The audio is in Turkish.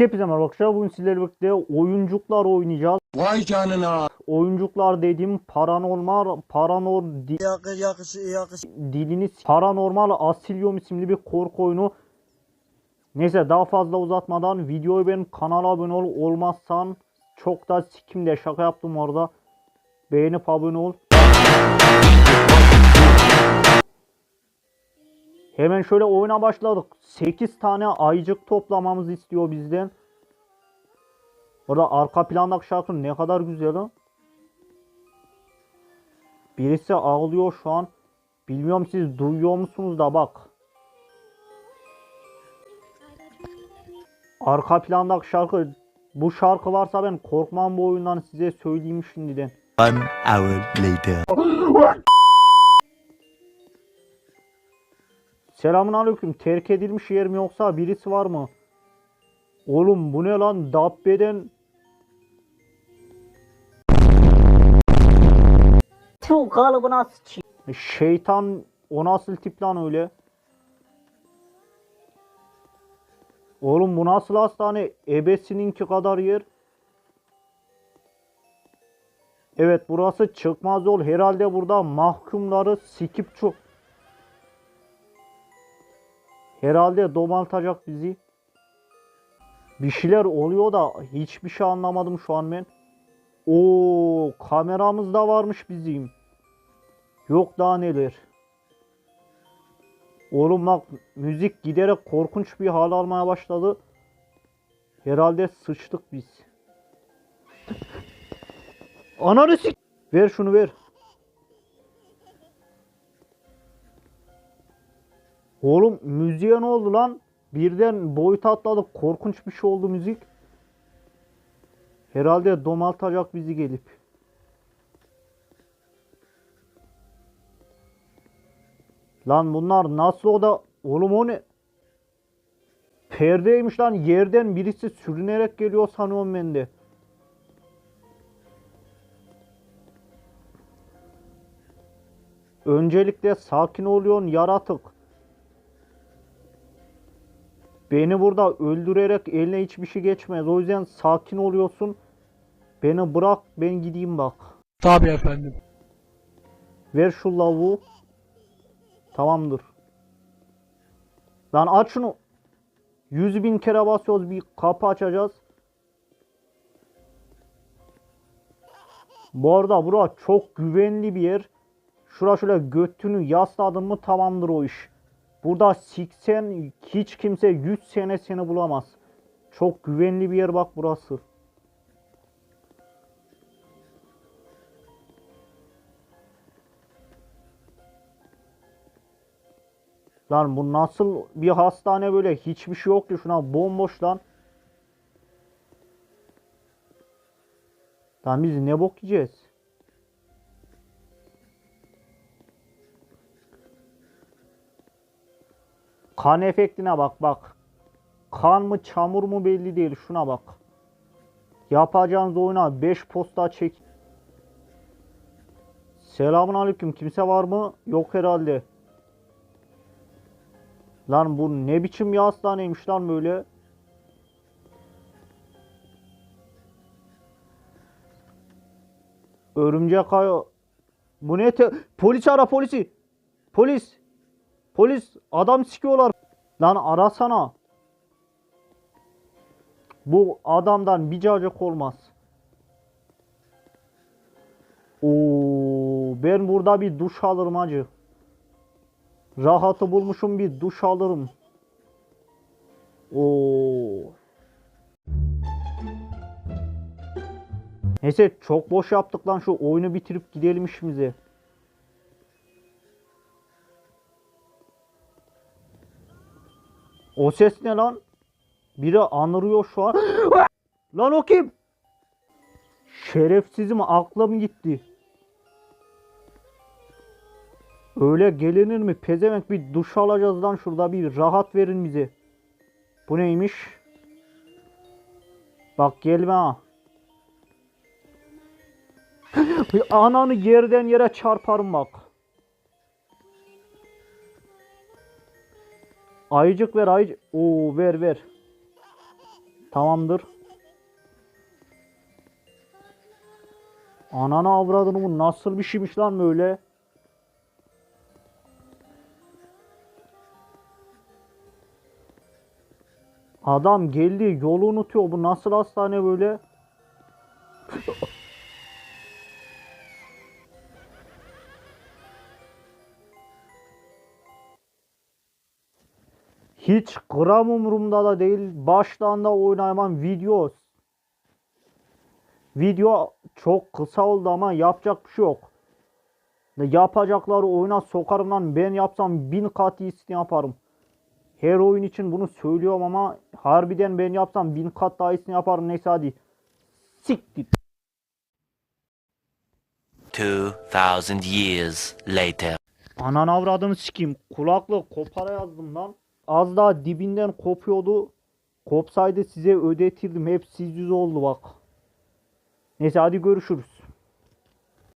Hepinize merhaba arkadaşlar. Bugün sizlerle birlikte oyuncuklar oynayacağız. Vay canına. Oyuncuklar dediğim paranormal, paranor di- Yakış yakış yakış. dilini paranormal Asylum isimli bir korku oyunu. Neyse daha fazla uzatmadan videoyu benim kanala abone ol olmazsan çok da sikim de şaka yaptım orada. Beğenip abone ol. Hemen şöyle oyuna başladık. 8 tane ayıcık toplamamızı istiyor bizden. Orada arka plandaki şarkı ne kadar güzel ha. Birisi ağlıyor şu an. Bilmiyorum siz duyuyor musunuz da bak. Arka plandaki şarkı bu şarkı varsa ben korkmam bu oyundan size söyleyeyim şimdiden. One hour later. Selamun aleyküm. Terk edilmiş yer mi yoksa birisi var mı? Oğlum bu ne lan? Dabbe'den Tüm kalıbına sıçayım. şeytan o nasıl tip lan öyle? Oğlum bu nasıl hastane? Ebesininki kadar yer. Evet burası çıkmaz yol. Herhalde burada mahkumları sikip çok. Herhalde domaltacak bizi. Bir şeyler oluyor da hiçbir şey anlamadım şu an ben. Oo kameramız da varmış bizim. Yok daha neler. Oğlum bak müzik giderek korkunç bir hal almaya başladı. Herhalde sıçtık biz. Ananı sik. Ver şunu ver. Oğlum müziğe ne oldu lan? Birden boyut atladık. Korkunç bir şey oldu müzik. Herhalde domaltacak bizi gelip. Lan bunlar nasıl o da... Oğlum o ne? Perdeymiş lan yerden birisi sürünerek geliyor sanıyorum ben de. Öncelikle sakin oluyorsun yaratık. Beni burada öldürerek eline hiçbir şey geçmez. O yüzden sakin oluyorsun. Beni bırak ben gideyim bak. Tabii efendim. Ver şu lavuğu. Tamamdır. Lan aç şunu. Yüz bin kere basıyoruz bir kapı açacağız. Bu arada bura çok güvenli bir yer. Şura şöyle götünü yasladın mı tamamdır o iş. Burada siksen hiç kimse 100 sene seni bulamaz. Çok güvenli bir yer bak burası. Lan bu nasıl bir hastane böyle hiçbir şey yok ki şuna bomboş lan. Lan biz ne bok yiyeceğiz? Kan efektine bak bak. Kan mı çamur mu belli değil şuna bak. Yapacağınız oyuna 5 posta çek. Selamun aleyküm. Kimse var mı? Yok herhalde. Lan bu ne biçim bir hastaneymiş lan böyle. Örümcek ağı. Bu ne. Polis ara polisi. Polis. Polis adam sikiyorlar. Lan arasana. Bu adamdan bir cacık olmaz. Oo, ben burada bir duş alırım acı. Rahatı bulmuşum bir duş alırım. Oo. Neyse çok boş yaptık lan şu oyunu bitirip gidelim işimize. O ses ne lan? Biri anırıyor şu an. lan o kim? Şerefsizim aklım gitti. Öyle gelinir mi? Pezevenk bir duş alacağız lan şurada bir rahat verin bize. Bu neymiş? Bak gelme ha. Ananı yerden yere çarparım bak. Ayıcık ver ayıcık. Oo ver ver. Tamamdır. Ananı avradını bu nasıl bir şeymiş lan böyle? Adam geldi yolu unutuyor. Bu nasıl hastane böyle? Hiç gram umurumda da değil. Baştan da oynayamam video. Video çok kısa oldu ama yapacak bir şey yok. Yapacakları oyuna sokarım lan. Ben yapsam bin kat iyisini yaparım. Her oyun için bunu söylüyorum ama harbiden ben yapsam bin kat daha iyisini yaparım. Neyse hadi. Siktir. 2,000 years later. Anan avradını sikeyim. Kulaklığı kopara yazdım lan. Az daha dibinden kopuyordu. Kopsaydı size ödetirdim. Hep siz yüz oldu bak. Neyse hadi görüşürüz.